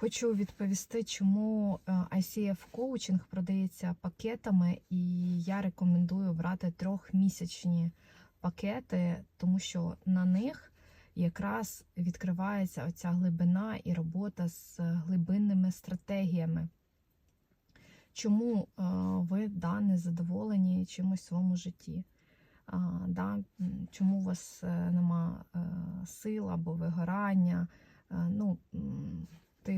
Хочу відповісти, чому е, ICF коучинг продається пакетами, і я рекомендую брати трьохмісячні пакети, тому що на них якраз відкривається оця глибина і робота з глибинними стратегіями. Чому е, ви да, не задоволені чимось в своєму житті? Да, чому у вас е, нема сил або вигорання?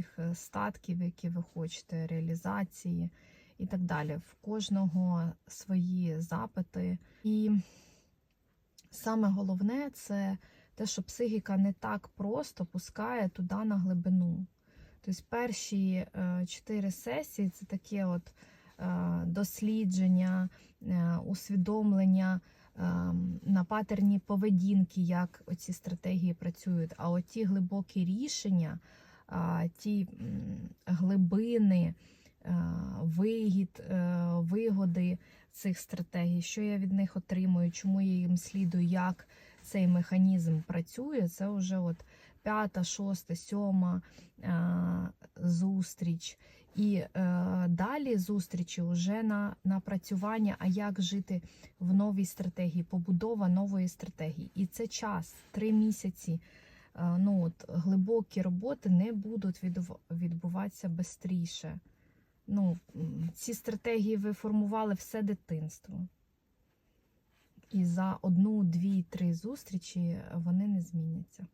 Тих е, статків, які ви хочете, реалізації і так далі. В кожного свої запити. І саме головне це те, що психіка не так просто пускає туди на глибину. Тобто перші е, чотири сесії це таке от е, дослідження, усвідомлення на патерні поведінки, як оці стратегії працюють. А от ті глибокі рішення, ті глибини, вигід, е, вигоди цих стратегій, що я від них отримую, чому я їм слідую, як цей механізм працює, це вже от п'ята, шоста, сьома е, зустріч. І е, далі зустрічі вже на напрацювання, а як жити в новій стратегії, побудова нової стратегії. І це час, три місяці. Е, ну, от, глибокі роботи не будуть відбуватися швидше. Ну, ці стратегії ви формували все дитинство. І за одну, дві, три зустрічі вони не зміняться.